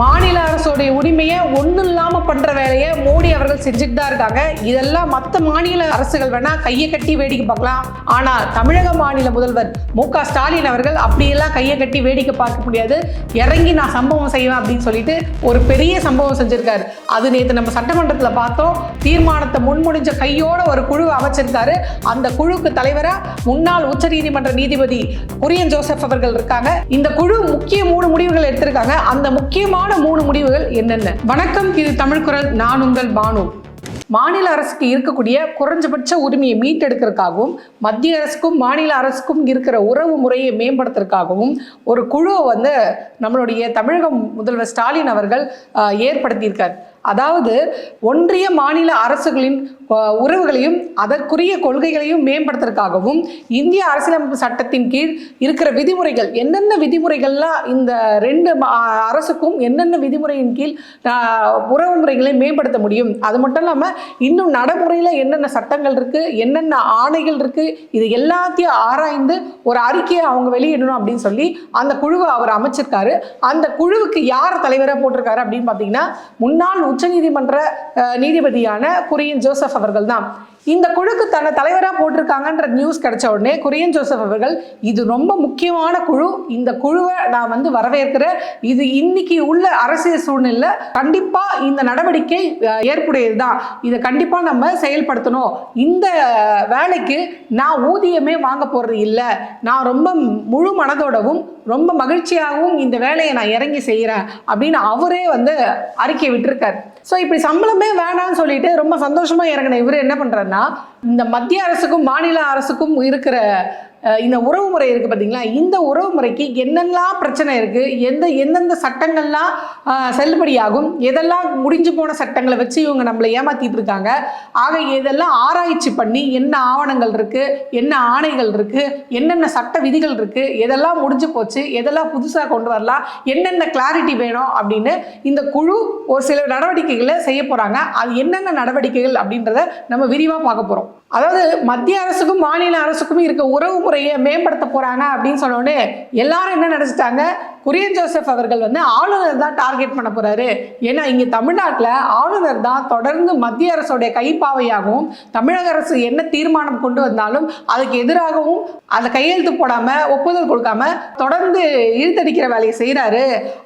மாநில அரசோடைய உரிமையை ஒன்றும் இல்லாம பண்ற வேலையை மோடி அவர்கள் செஞ்சுட்டு தான் இருக்காங்க. இதெல்லாம் மற்ற மாநில அரசுகள் வேணா கையை கட்டி வேடிக்கை பார்க்கலாம். ஆனா தமிழக மாநில முதல்வர் மு க ஸ்டாலின் அவர்கள் அப்படியெல்லாம் கையை கட்டி வேடிக்கை பார்க்க முடியாது. இறங்கி நான் சம்பவம் செய்வேன் அப்படின்னு சொல்லிட்டு ஒரு பெரிய சம்பவம் செஞ்சிருக்காரு. அது நேற்று நம்ம சட்டமன்றத்தில் பார்த்தோம். தீர்மானத்தை முன்முடிஞ்ச கையோட ஒரு குழு அமைச்சிருக்காரு. அந்த குழுக்கு தலைவரா முன்னாள் உச்சநீதிமன்ற நீதிபதி குரியன் ஜோசப் அவர்கள் இருக்காங்க. இந்த குழு முக்கிய மூணு முடிவுகள் எடுத்திருக்காங்க. அந்த முக்கியமான மூணு முடிவுகள் என்னென்ன? வணக்கம் இது தமிழ் குரல் நான் உங்கள் பானு. மாநில அரசுக்கு இருக்கக்கூடிய குறைஞ்சபட்ச உரிமையை மீட்டெடுக்கிறதுக்காகவும் மத்திய அரசுக்கும் மாநில அரசுக்கும் இருக்கிற உறவு முறையை மேம்படுத்துறதுக்காகவும் ஒரு குழுவை வந்து நம்மளுடைய தமிழக முதல்வர் ஸ்டாலின் அவர்கள் ஏற்படுத்தியிருக்கார். அதாவது ஒன்றிய மாநில அரசுகளின் உறவுகளையும் அதற்குரிய கொள்கைகளையும் மேம்படுத்துறதுக்காகவும் இந்திய அரசியலமைப்பு சட்டத்தின் கீழ் இருக்கிற விதிமுறைகள் என்னென்ன விதிமுறைகள்லாம் இந்த ரெண்டு மா- அரசுக்கும் என்னென்ன விதிமுறையின் கீழ் உறவு முறைகளை மேம்படுத்த முடியும்? அது மட்டும் இல்லாமல் இன்னும் நடைமுறையில் என்னென்ன சட்டங்கள் இருக்குது என்னென்ன ஆணைகள் இருக்குது இது எல்லாத்தையும் ஆராய்ந்து ஒரு அறிக்கையை அவங்க வெளியிடணும் அப்படின்னு சொல்லி அந்த குழுவை அவர் அமைச்சிருக்காரு. அந்த குழுவுக்கு யார் தலைவராக போட்டிருக்காரு அப்படின்னு பார்த்தீங்கன்னா முன்னாள் உச்சநீதிமன்ற நீதிபதியான குரியன் ஜோசப் அவர்கள் தான் இந்த குழுக்கு தன்னை தலைவராக போட்டிருக்காங்கன்ற நியூஸ் கிடைச்ச உடனே குரியன் ஜோசப் அவர்கள் இது ரொம்ப முக்கியமான குழு இந்த குழுவை நான் வந்து வரவேற்கிறேன். இது இன்னைக்கு உள்ள அரசியல் சூழ்நிலை கண்டிப்பாக இந்த நடவடிக்கை ஏற்புடையது தான் இதை கண்டிப்பாக நம்ம செயல்படுத்தணும். இந்த வேலைக்கு நான் ஊதியமே வாங்க போகிறது இல்லை. நான் ரொம்ப முழு மனதோடவும் ரொம்ப மகிழ்ச்சியாகவும் இந்த வேலையை நான் இறங்கி செய்கிறேன் அப்படின்னு அவரே வந்து அறிக்கை விட்டுருக்கார். ஸோ இப்படி சம்பளமே வேணான்னு சொல்லிட்டு ரொம்ப சந்தோஷமாக இறங்கின இவர் என்ன பண்ணுறாரு இந்த மத்திய அரசுக்கும் மாநில அரசுக்கும் இருக்கிற இந்த உறவு முறை இருக்குது பார்த்தீங்களா இந்த உறவு முறைக்கு என்னெல்லாம் பிரச்சனை இருக்குது எந்த எந்தெந்த சட்டங்கள்லாம் செல்லுபடியாகும்? எதெல்லாம் முடிஞ்சு போன சட்டங்களை வச்சு இவங்க நம்மளை ஏமாற்றிட்டு இருக்காங்க? ஆக இதெல்லாம் ஆராய்ச்சி பண்ணி என்ன ஆவணங்கள் இருக்குது என்ன ஆணைகள் இருக்குது என்னென்ன சட்ட விதிகள் இருக்குது எதெல்லாம் முடிஞ்சு போச்சு? எதெல்லாம் புதுசாக கொண்டு வரலாம்? என்னென்ன கிளாரிட்டி வேணும்? அப்படின்னு இந்த குழு ஒரு சில நடவடிக்கைகளை செய்ய போகிறாங்க அது என்னென்ன நடவடிக்கைகள் அப்படின்றத நம்ம விரிவாக பார்க்க போகிறோம் அதாவது மத்திய அரசுக்கும் மாநில அரசுக்கும் இருக்க உறவு முறையை மேம்படுத்த போகிறாங்க அப்படின்னு சொன்னோடனே எல்லாரும் என்ன நினச்சிட்டாங்க? குரியன் ஜோசப் அவர்கள் வந்து ஆளுநர் தான் டார்கெட் பண்ண போறாரு. ஏன்னா இங்க தமிழ்நாட்டில் ஆளுநர் தான் தொடர்ந்து மத்திய அரசுடைய கைப்பாவையாகவும் தமிழக அரசு என்ன தீர்மானம் கொண்டு வந்தாலும் அதுக்கு எதிராகவும் அதை கையெழுத்து போடாம ஒப்புதல் கொடுக்காம தொடர்ந்து இழுத்தடிக்கிற வேலையை செய்கிறாரு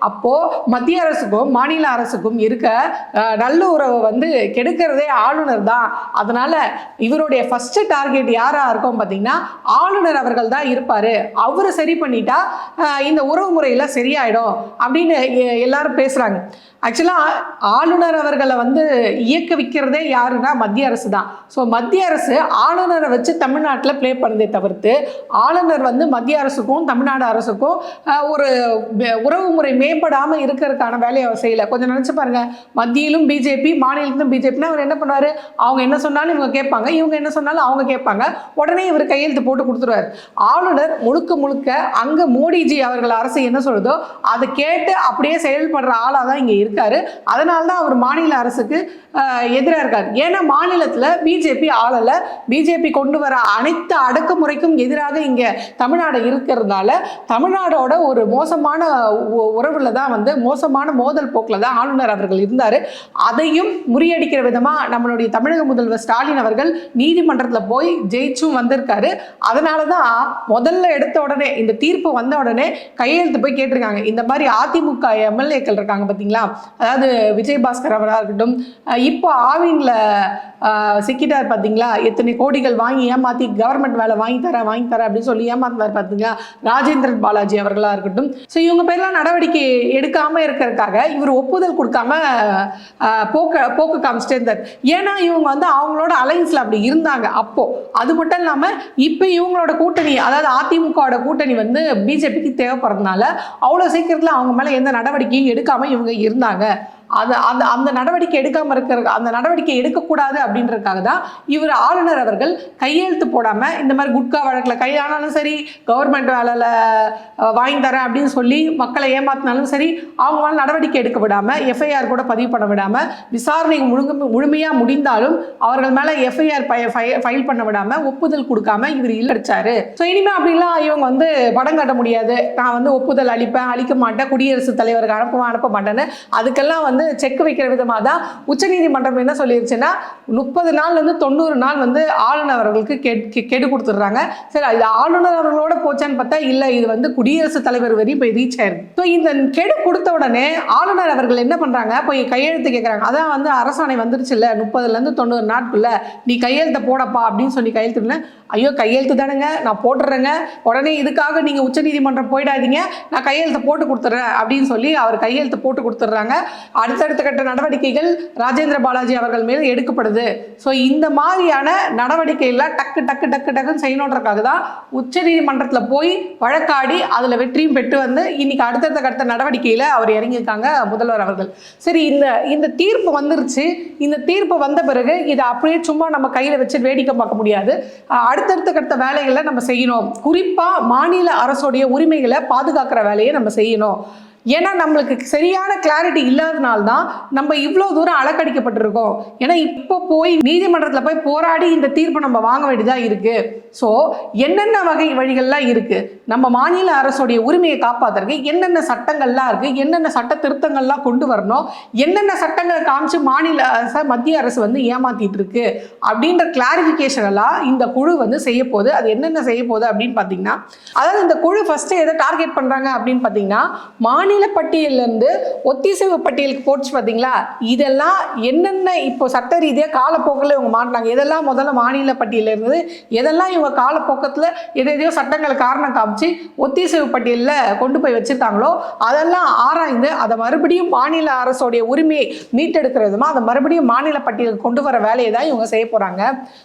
அப்போ மத்திய அரசுக்கும் மாநில அரசுக்கும் இருக்க நல்ல உறவை வந்து கெடுக்கிறதே ஆளுநர் தான். அதனால இவருடைய ஃபர்ஸ்ட் டார்கெட் யாரா இருக்கும் பார்த்தீங்கன்னா ஆளுநர் அவர்கள் தான் இருப்பாரு. அவரு சரி பண்ணிட்டா இந்த உறவு முறையில் சரியாயிடும் அப்படின்னு எல்லாரும் பேசுறாங்க. ஆக்சுவலாக ஆளுநர் அவர்களை வந்து இயக்க வைக்கிறதே யாருன்னா மத்திய அரசு தான். ஸோ மத்திய அரசு ஆளுநரை வச்சு தமிழ்நாட்டில் ப்ளே பண்ணதே தவிர்த்து ஆளுநர் வந்து மத்திய அரசுக்கும் தமிழ்நாடு அரசுக்கும் ஒரு உறவு முறை மேம்படாமல் இருக்கிறதுக்கான வேலையை அவர் செய்யலை. கொஞ்சம் நினச்சி பாருங்க. மத்தியிலும் பிஜேபி மாநிலத்திலும் பிஜேபினா அவர் என்ன பண்ணுவார்? அவங்க என்ன சொன்னாலும் இவங்க கேட்பாங்க. இவங்க என்ன சொன்னாலும் அவங்க கேட்பாங்க. உடனே இவர் கையெழுத்து போட்டு கொடுத்துருவார். ஆளுநர் முழுக்க முழுக்க அங்கே மோடிஜி அவர்கள் அரசு என்ன சொல்லுதோ அதை கேட்டு அப்படியே செயல்படுற ஆளாக தான் இங்கே இருக்காரு. அதனால தான் அவர் மாநில அரசுக்கு எதிராக இருக்கார். ஏன்னா மாநிலத்தில் பிஜேபி ஆளலை. பிஜேபி கொண்டு வர அனைத்து அடக்குமுறைக்கும் எதிராக இங்கே தமிழ்நாடு இருக்கிறதுனால தமிழ்நாடோட ஒரு மோசமான உ- தான் வந்து மோசமான மோதல் போக்கில் தான் ஆளுநர் அவர்கள் இருந்தார். அதையும் முறியடிக்கிற விதமாக நம்மளுடைய தமிழக முதல்வர் ஸ்டாலின் அவர்கள் நீதிமன்றத்தில் போய் ஜெயிச்சும் வந்திருக்காரு. அதனால தான் முதல்ல எடுத்த உடனே இந்த தீர்ப்பு வந்த உடனே கையெழுத்து போய் கேட்டிருக்காங்க. இந்த மாதிரி அதிமுக எம்எல்ஏக்கள் இருக்காங்க பார்த்தீங்களா அதாவது விஜய் பாஸ்கர் அவராக இருக்கட்டும் அஹ் இப்போ ஆவின்ல சிக்கிட்டார் பார்த்தீங்களா எத்தனை கோடிகள் வாங்கி ஏமாத்தி கவர்மெண்ட் வேலை வாங்கி தரேன் வாங்கி தரேன் அப்படின்னு சொல்லி ஏமாத்தினார் பார்த்தீங்களா ராஜேந்திரன் பாலாஜி அவர்களாக இருக்கட்டும். ஸோ இவங்க பேர்லாம் நடவடிக்கை எடுக்காமல் இருக்கிறதுக்காக இவர் ஒப்புதல் கொடுக்காம போக்க போக்கு காமிச்சிட்டே இருந்தார். ஏன்னா இவங்க வந்து அவங்களோட அலைன்ஸில் அப்படி இருந்தாங்க அப்போது அது மட்டும் இல்லாமல் இப்போ இவங்களோட கூட்டணி அதாவது அதிமுகவோட கூட்டணி வந்து பிஜேபிக்கு தேவைப்படுறதுனால அவ்வளோ சீக்கிரத்தில் அவங்க மேலே எந்த நடவடிக்கையும் எடுக்காமல் இவங்க இருந்தாங்க. அது அந்த அந்த நடவடிக்கை எடுக்காமல் இருக்கிற அந்த நடவடிக்கை எடுக்கக்கூடாது அப்படின்றதுக்காக தான் இவர் ஆளுநர் அவர்கள் கையெழுத்து போடாமல் இந்த மாதிரி குட்கா வழக்கில் கையானாலும் சரி கவர்மெண்ட் வேலையில் வாங்கி தரேன் அப்படின்னு சொல்லி மக்களை ஏமாத்தினாலும் சரி அவங்களால நடவடிக்கை எடுக்க விடாமல் எஃப்ஐஆர் கூட பதிவு பண்ண விடாமல் விசாரணை முழுங்க முழுமையாக முடிந்தாலும் அவர்கள் மேலே எஃப்ஐஆர் ஃபைல் பண்ண விடாமல் ஒப்புதல் கொடுக்காம இவர் இல்லடிச்சாரு ஸோ இனிமேல் அப்படிலாம் இவங்க வந்து படம் காட்ட முடியாது. நான் வந்து ஒப்புதல் அளிப்பேன் அளிக்க மாட்டேன் குடியரசுத் தலைவருக்கு அனுப்புவேன் அனுப்ப மாட்டேன்னு அதுக்கெல்லாம் வந்து வந்து செக் வைக்கிற விதமாக தான் உச்சநீதிமன்றம் என்ன சொல்லிருச்சுன்னா முப்பது நாள்லேருந்து தொண்ணூறு நாள் வந்து ஆளுநர் அவர்களுக்கு கெட் கெடு கொடுத்துட்றாங்க. சரி இது ஆளுநர் அவர்களோட போச்சான்னு பார்த்தா இல்லை இது வந்து குடியரசுத் தலைவர் வரையும் போய் ரீச் ஆயிருக்கு. ஸோ இந்த கெடு கொடுத்த உடனே ஆளுநர் அவர்கள் என்ன பண்ணுறாங்க போய் கையெழுத்து கேட்குறாங்க அதான் வந்து அரசாணை வந்துருச்சு இல்லை முப்பதுலேருந்து தொண்ணூறு நாட்குள்ள நீ கையெழுத்தை போடப்பா அப்படின்னு சொல்லி கையெழுத்து ஐயோ கையெழுத்து தானுங்க நான் போட்டுறேங்க. உடனே இதுக்காக நீங்கள் உச்சநீதிமன்றம் போயிடாதீங்க. நான் கையெழுத்து போட்டு கொடுத்துட்றேன் அப்படின்னு சொல்லி அவர் கையெழுத்து போட்டு கொடுத்துட்றாங்க. அடுத்தடுத்த கட்ட நடவடிக்கைகள் ராஜேந்திர பாலாஜி அவர்கள் மேல் எடுக்கப்படுது. ஸோ இந்த மாதிரியான நடவடிக்கைகளை டக்கு டக்கு டக்கு டக்குன்னு செய்யணுன்றக்காக தான் உச்சநீதிமன்றத்தில் போய் வழக்காடி அதில் வெற்றியும் பெற்று வந்து இன்னைக்கு அடுத்தடுத்த கட்ட நடவடிக்கையில் அவர் இறங்கியிருக்காங்க முதல்வர் அவர்கள். சரி இந்த இந்த தீர்ப்பு வந்துருச்சு. இந்த தீர்ப்பு வந்த பிறகு இதை அப்படியே சும்மா நம்ம கையில் வச்சு வேடிக்கை பார்க்க முடியாது. அடுத்தடுத்த கட்ட வேலைகளை நம்ம செய்யணும். குறிப்பாக மாநில அரசுடைய உரிமைகளை பாதுகாக்கிற வேலையை நம்ம செய்யணும். ஏன்னா நம்மளுக்கு சரியான கிளாரிட்டி இல்லாதனால தான் நம்ம இவ்வளோ தூரம் அலக்கடிக்கப்பட்டிருக்கோம். ஏன்னா இப்போ போய் நீதிமன்றத்தில் போய் போராடி இந்த தீர்ப்பை நம்ம வாங்க வேண்டியதாக இருக்குது ஸோ என்னென்ன வகை வழிகள்லாம் இருக்குது நம்ம மாநில அரசுடைய உரிமையை காப்பாற்றுறதுக்கு என்னென்ன சட்டங்கள்லாம் இருக்குது என்னென்ன சட்ட திருத்தங்கள்லாம் கொண்டு வரணும்? என்னென்ன சட்டங்களை காமிச்சு மாநில அரசை மத்திய அரசு வந்து ஏமாத்திட்டு இருக்கு அப்படின்ற கிளாரிஃபிகேஷன் எல்லாம் இந்த குழு வந்து செய்ய போகுது. அது என்னென்ன செய்ய போகுது அப்படின்னு பார்த்தீங்கன்னா அதாவது இந்த குழு ஃபஸ்ட்டு எதை டார்கெட் பண்ணுறாங்க அப்படின்னு பார்த்தீங்கன்னா மாநில பட்டியலேருந்து ஒத்திசைவு பட்டியலுக்கு போச்சு பார்த்தீங்களா? இதெல்லாம் என்னென்ன இப்போ சட்ட ரீதியாக காலப்போக்கில் இவங்க மாட்டினாங்க எதெல்லாம் முதல்ல மாநில பட்டியலில் எதெல்லாம் இவங்க காலப்போக்கத்தில் எதையோ சட்டங்களை காரணம் காமிச்சு ஒத்திசைவு பட்டியலில் கொண்டு போய் வச்சுருக்காங்களோ அதெல்லாம் ஆராய்ந்து அதை மறுபடியும் மாநில அரசோடைய உரிமையை மீட்டெடுக்கிற விதமாக அதை மறுபடியும் மாநில பட்டியலுக்கு கொண்டு வர வேலையை தான் இவங்க செய்ய போகிறாங்க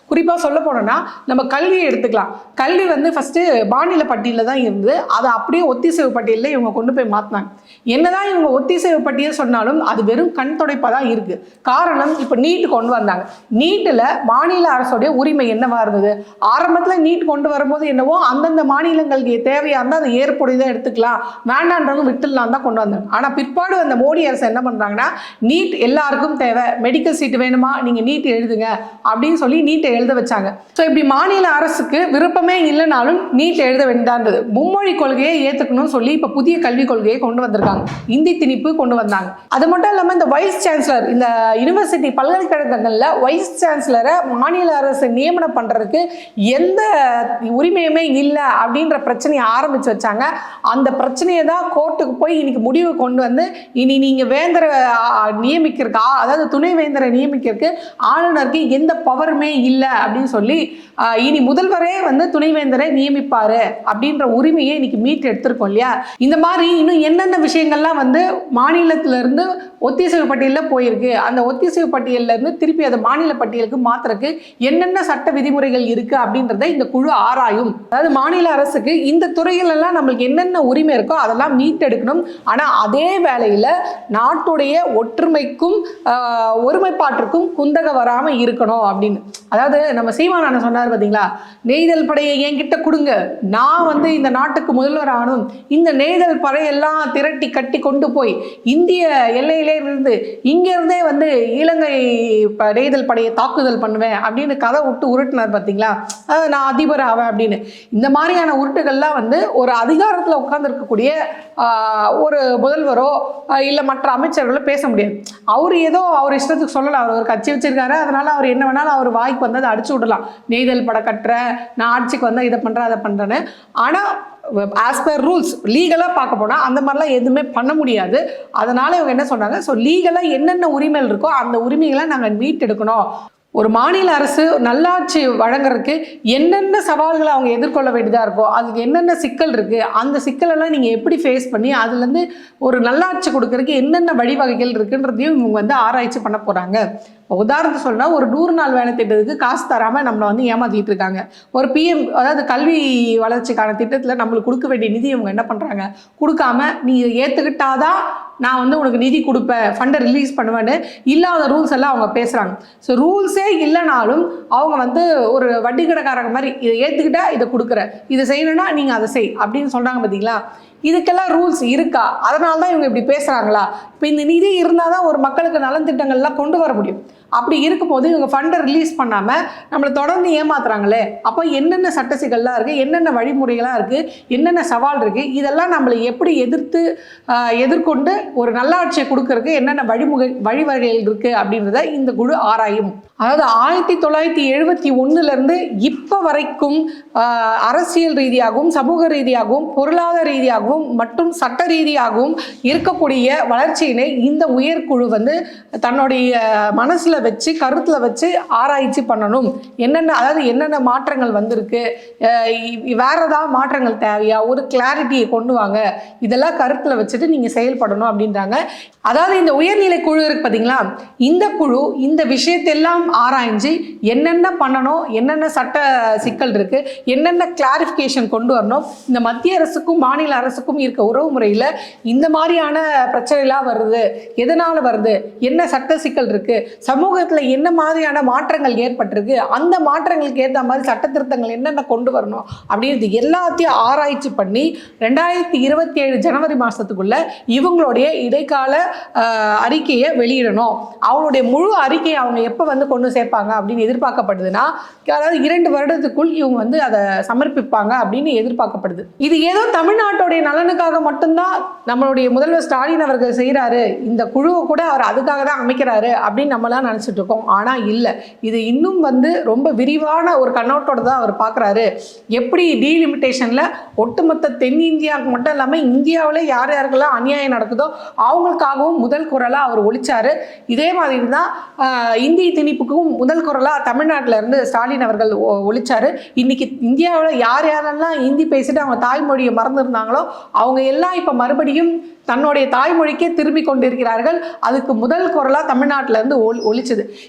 குறிப்பாக சொல்ல போனோம்னா நம்ம கல்வியை எடுத்துக்கலாம். கல்வி வந்து ஃபஸ்ட்டு மாநில பட்டியலில் தான் இருந்து அதை அப்படியே ஒத்திசைவு பட்டியலில் இவங்க கொண்டு போய் மாற்றினாங்க என்னதான் இவங்க ஒத்திசைவு பட்டியல் சொன்னாலும் அது வெறும் கண் துடைப்பாக தான் இருக்குது காரணம் இப்போ நீட் கொண்டு வந்தாங்க. நீட்டில் மாநில அரசோடைய உரிமை என்னவா இருந்தது? ஆரம்பத்தில் நீட் கொண்டு வரும்போது என்னவோ அந்தந்த மாநிலங்களுக்கு தேவையாக இருந்தால் அது ஏற்புடையதாக எடுத்துக்கலாம். வேண்டான்றவங்க விட்டுலாம் தான் கொண்டு வந்தாங்க. ஆனால் பிற்பாடு அந்த மோடி அரசு என்ன பண்ணுறாங்கன்னா நீட் எல்லாருக்கும் தேவை. மெடிக்கல் சீட் வேணுமா? நீங்கள் நீட் எழுதுங்க. அப்படின்னு சொல்லி நீட்டை எழுத வச்சாங்க. ஸோ இப்படி மாநில அரசுக்கு விருப்பமே இல்லைனாலும் நீட் எழுத வேண்டான்றது மும்மொழி கொள்கையை ஏற்றுக்கணும்னு சொல்லி இப்போ புதிய கல்விக் கொள்கையை கொண்டு வந்திருக்காங்க. இந்தி திணிப்பு கொண்டு வந்தாங்க. அது மட்டும் இல்லாமல் இந்த வைஸ் சான்சலர் இந்த யுனிவர்சிட்டி பல்கலைக்கழகங்களில் வைஸ் சான்சலரை மாநில அரசு நியமனம் பண்ணுறதுக்கு எந்த உரிமையுமே இல்லை அப்படின்ற பிரச்சனையை ஆரம்பித்து வச்சாங்க. அந்த பிரச்சனையை தான் கோர்ட்டுக்கு போய் இன்னைக்கு முடிவு கொண்டு வந்து இனி நீங்கள் வேந்தரை நியமிக்கிறக்கா அதாவது துணை வேந்தரை நியமிக்கிறதுக்கு ஆளுநருக்கு எந்த பவருமே இல்லை அப்படின்னு சொல்லி இனி முதல்வரே வந்து துணைவேந்தரை நியமிப்பார் அப்படின்ற உரிமையை இன்னைக்கு மீட்டு எடுத்திருக்கோம் இல்லையா? இந்த மாதிரி இன்னும் என்னென்ன விஷயங்கள்லாம் வந்து மாநிலத்துல இருந்து ஒத்திசைவு பட்டியலில் போயிருக்கு. அந்த ஒத்திசைவு பட்டியலேருந்து திருப்பி அதை மாநில பட்டியலுக்கு மாத்துறதுக்கு என்னென்ன சட்ட விதிமுறைகள் இருக்குது அப்படின்றத இந்த குழு ஆராயும். அதாவது மாநில அரசுக்கு இந்த துறைகளெல்லாம் நம்மளுக்கு என்னென்ன உரிமை இருக்கோ அதெல்லாம் மீட்டெடுக்கணும். ஆனால் அதே வேளையில் நாட்டுடைய ஒற்றுமைக்கும் ஒருமைப்பாட்டிற்கும் குந்தக வராமல் இருக்கணும் அப்படின்னு. அதாவது நம்ம சீமானண்ணன் சொன்னார் பார்த்தீங்களா நெய்தல் படையை என்கிட்ட கொடுங்க. நான் வந்து இந்த நாட்டுக்கு முதல்வர் ஆனும் இந்த நெய்தல் படையெல்லாம் திரட்டி கட்டி கொண்டு போய் இந்திய எல்லையிலே இருந்து இங்கேருந்தே வந்து இலங்கை ப- நெய்தல் படையை தாக்குதல் பண்ணுவேன் அப்படின்னு கதை விட்டு உருட்டினார் பார்த்தீங்களா? நான் அதிபர் ஆவேன் அப்படின்னு. இந்த மாதிரியான உருட்டுகள்லாம் வந்து ஒரு அதிகாரத்தில் உட்கார்ந்துருக்கக்கூடிய ஒரு முதல்வரோ இல்லை மற்ற அமைச்சர்களோ பேச முடியாது. அவர் ஏதோ அவர் இஷ்டத்துக்கு சொல்லலாம் அவர் ஒரு கட்சி வச்சிருக்காரு. அதனால அவர் என்ன வேணாலும் அவர் வாய்க்கு வந்து அதை அடிச்சு விடலாம். நெய்தல் படம் கட்டுறேன் நான் ஆட்சிக்கு வந்தால் இதை பண்ணுறேன் அதை பண்ணுறேன்னு ஆனால் ஆஸ் பர் ரூல்ஸ் லீகலாக பார்க்க போனால் அந்த மாதிரிலாம் எதுவுமே பண்ண முடியாது. அதனால இவங்க என்ன சொன்னாங்க ஸோ லீகலாக என்னென்ன உரிமைகள் இருக்கோ அந்த உரிமைகளை நாங்கள் மீட்டெடுக்கணும். ஒரு மாநில அரசு நல்லாட்சி வழங்குறதுக்கு என்னென்ன சவால்களை அவங்க எதிர்கொள்ள வேண்டியதாக இருக்கோ அதுக்கு என்னென்ன சிக்கல் இருக்குது அந்த சிக்கலெல்லாம் நீங்கள் எப்படி ஃபேஸ் பண்ணி அதுலேருந்து ஒரு நல்லாட்சி கொடுக்கறதுக்கு என்னென்ன வழிவகைகள் இருக்குன்றதையும் இவங்க வந்து ஆராய்ச்சி பண்ண போகிறாங்க உதாரணத்துக்கு சொன்னால் ஒரு நூறு நாள் வேலை திட்டத்துக்கு காசு தராமல் நம்மளை வந்து ஏமாத்திட்டு இருக்காங்க. ஒரு பிஎம் அதாவது கல்வி வளர்ச்சிக்கான திட்டத்தில் நம்மளுக்கு கொடுக்க வேண்டிய நிதி இவங்க என்ன பண்ணுறாங்க கொடுக்காம நீ ஏற்றுக்கிட்டாதான் நான் வந்து உனக்கு நிதி கொடுப்பேன் ஃபண்டை ரிலீஸ் பண்ணுவேன்னு இல்லாத ரூல்ஸ் எல்லாம் அவங்க பேசுகிறாங்க ஸோ ரூல்ஸே இல்லைனாலும் அவங்க வந்து ஒரு வட்டி கடைக்காரங்க மாதிரி இதை ஏற்றுக்கிட்டா இதை கொடுக்குற. இதை செய்யணும்னா நீங்கள் அதை செய் அப்படின்னு சொல்கிறாங்க பார்த்தீங்களா இதுக்கெல்லாம் ரூல்ஸ் இருக்கா? அதனால தான் இவங்க இப்படி பேசுகிறாங்களா இப்போ இந்த நிதி இருந்தால் தான் ஒரு மக்களுக்கு நலன் திட்டங்கள்லாம் கொண்டு வர முடியும். அப்படி இருக்கும்போது இவங்க ஃபண்டை ரிலீஸ் பண்ணாமல் நம்மளை தொடர்ந்து ஏமாத்துறாங்களே. அப்போ என்னென்ன சட்ட சிக்கல்லாம் இருக்குது என்னென்ன வழிமுறைகளாக இருக்குது என்னென்ன சவால் இருக்குது இதெல்லாம் நம்மளை எப்படி எதிர்த்து எதிர்கொண்டு ஒரு நல்லாட்சியை கொடுக்கறதுக்கு என்னென்ன வழிமுறை வழிவகைகள் இருக்குது அப்படின்றத இந்த குழு ஆராயும். அதாவது ஆயிரத்தி தொள்ளாயிரத்தி எழுபத்தி ஒன்றுலேருந்து இப்போ வரைக்கும் அரசியல் ரீதியாகவும் சமூக ரீதியாகவும் பொருளாதார ரீதியாகவும் மற்றும் சட்ட ரீதியாகவும் இருக்கக்கூடிய வளர்ச்சியினை இந்த உயர்குழு வந்து தன்னுடைய மனசில் வச்சு கருத்தில் வச்சு ஆராய்ச்சி பண்ணணும். என்னென்ன அதாவது என்னென்ன மாற்றங்கள் வந்திருக்கு? வேற ஏதாவது மாற்றங்கள் தேவையா? ஒரு கிளாரிட்டியை கொண்டு வாங்க. இதெல்லாம் கருத்தில் வச்சுட்டு நீங்கள் செயல்படணும் அப்படின்றாங்க. அதாவது இந்த உயர்நிலை குழு இருக்கு பார்த்தீங்களா இந்த குழு இந்த விஷயத்தெல்லாம் ஆராய்ஞ்சு என்னென்ன பண்ணணும் என்னென்ன சட்ட சிக்கல் இருக்கு என்னென்ன கிளாரிஃபிகேஷன் கொண்டு வரணும் இந்த மத்திய அரசுக்கும் மாநில அரசுக்கும் இருக்க உறவு முறையில் இந்த மாதிரியான பிரச்சனைலாம் வருது. எதனால் வருது? என்ன சட்ட சிக்கல் இருக்கு? சமூகத்தில் என்ன மாதிரியான மாற்றங்கள் ஏற்பட்டிருக்கு? அந்த மாற்றங்களுக்கு ஏற்ற மாதிரி சட்ட திருத்தங்கள் என்னென்ன கொண்டு வரணும்? அப்படின்றது எல்லாத்தையும் ஆராய்ச்சி பண்ணி ரெண்டாயிரத்தி இருபத்தி ஏழு ஜனவரி மாதத்துக்குள்ளே இவங்களுடைய இடைக்கால அறிக்கையை வெளியிடணும். அவங்களுடைய முழு அறிக்கையை அவங்க எப்போ வந்து கொண்டு சேர்ப்பாங்க அப்படின்னு எதிர்பார்க்கப்படுதுன்னா அதாவது இரண்டு வருடத்துக்குள் இவங்க வந்து அதை சமர்ப்பிப்பாங்க அப்படின்னு எதிர்பார்க்கப்படுது. இது ஏதோ தமிழ்நாட்டுடைய நலனுக்காக மட்டும்தான் நம்மளுடைய முதல்வர் ஸ்டாலின் அவர்கள் செய்கிறாரு இந்த குழுவை கூட அவர் அதுக்காக தான் அமைக்கிறாரு அப்படின்னு நம்மளாம் நினச்சிட்டு இருக்கோம் ஆனால் இல்லை. இது இன்னும் வந்து ரொம்ப விரிவான ஒரு கண்ணோட்டோட தான் அவர் பார்க்குறாரு எப்படி டீலிமிட்டேஷனில் ஒட்டுமொத்த தென்னிந்தியாவுக்கு மட்டும் இல்லாமல் இந்தியாவில் யார் யாருக்கெல்லாம் அநியாயம் நடக்குதோ அவங்களுக்காகவும் முதல் குரலாக அவர் ஒழிச்சார் இதே மாதிரி தான் இந்தி திணிப்புக்கும் முதல் குரலாக தமிழ்நாட்டில் இருந்து ஸ்டாலின் அவர்கள் ஒ- இன்றைக்கி இந்தியாவில் யார் யாரெல்லாம் ஹிந்தி பேசிட்டு அவங்க தாய்மொழியை மறந்துருந்தாங்களோ அவங்க எல்லாம் இப்போ மறுபடியும் தன்னுடைய தாய்மொழிக்கே திரும்பி கொண்டிருக்கிறார்கள். அதுக்கு முதல் குரலாக தமிழ்நாட்டிலேருந்து ஒளி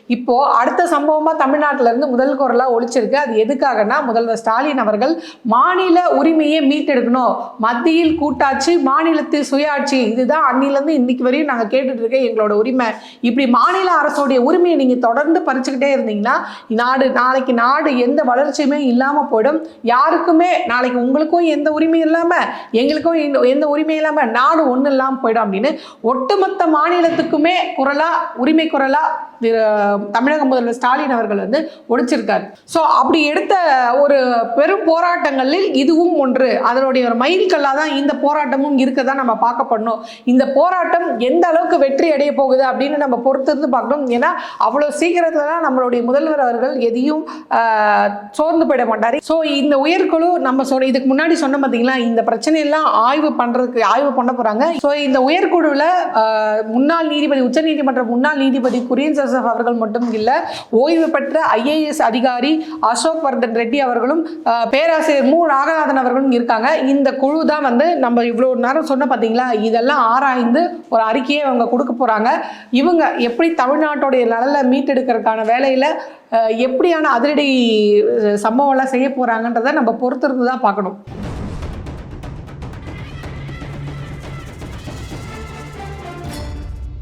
இப்போது அடுத்த சம்பவமாக தமிழ்நாட்டிலேருந்து முதல் குரலாக ஒழிச்சிருக்கு அது எதுக்காகனா முதல்வர் ஸ்டாலின் அவர்கள் மாநில உரிமையை மீட்டெடுக்கணும். மத்தியில் கூட்டாட்சி மாநிலத்தில் சுயாட்சி. இதுதான் அன்னிலேருந்து இன்னைக்கு வரையும் நாங்கள் கேட்டுட்டு இருக்க எங்களோட உரிமை. இப்படி மாநில அரசுடைய உரிமையை நீங்கள் தொடர்ந்து பறிச்சுக்கிட்டே இருந்தீங்கன்னா நாடு நாளைக்கு நாடு எந்த வளர்ச்சியுமே இல்லாமல் போயிடும். யாருக்குமே நாளைக்கு உங்களுக்கும் எந்த உரிமையும் இல்லாமல் எங்களுக்கும் எந்த- எந்த உரிமையும் இல்லாமல் நாடு ஒன்று இல்லாமல் போயிடும் அப்படின்னு ஒட்டுமொத்த மாநிலத்துக்குமே குரலா உரிமை குரலா திரு தமிழக முதல்வர் ஸ்டாலின் அவர்கள் வந்து ஒழிச்சிருக்காரு ஸோ அப்படி எடுத்த ஒரு பெரும் போராட்டங்களில் இதுவும் ஒன்று. அதனுடைய ஒரு மைல்கல்லாக தான் இந்த போராட்டமும் இருக்கதான் நம்ம பார்க்கப்படணும் இந்த போராட்டம் எந்த அளவுக்கு வெற்றி அடைய போகுது அப்படின்னு நம்ம பொறுத்திருந்து பார்க்கணும். ஏன்னா அவ்வளோ சீக்கிரத்துலலாம் நம்மளுடைய முதல்வர் அவர்கள் எதையும் சோர்ந்து போயிட மாட்டார். ஸோ இந்த உயர்குழு நம்ம சொன்ன இதுக்கு முன்னாடி சொன்ன பார்த்தீங்களா இந்த பிரச்சனையெல்லாம் ஆய்வு பண்ணுறதுக்கு ஆய்வு பண்ண போகிறாங்க ஸோ இந்த உயர்குழுவில் முன்னாள் நீதிபதி உச்சநீதிமன்ற முன்னாள் நீதிபதி குரியன் ஜோசப் அவர்கள் மட்டும் இல்லை ஓய்வு பெற்ற ஐஏஎஸ் அதிகாரி அசோக் வர்தன் ரெட்டி அவர்களும் பேராசிரியர் மு. நாகநாதன் அவர்களும் இருக்காங்க. இந்த குழு தான் வந்து நம்ம இவ்வளோ நேரம் சொன்ன பார்த்தீங்களா இதெல்லாம் ஆராய்ந்து ஒரு அறிக்கையை அவங்க கொடுக்க போகிறாங்க இவங்க எப்படி தமிழ்நாட்டுடைய நலனை மீட்டெடுக்கிறதுக்கான வேலையில் எப்படியான அதிரடி சம்பவம்லாம் செய்ய போகிறாங்கன்றதை நம்ம பொறுத்திருந்து தான் பார்க்கணும்.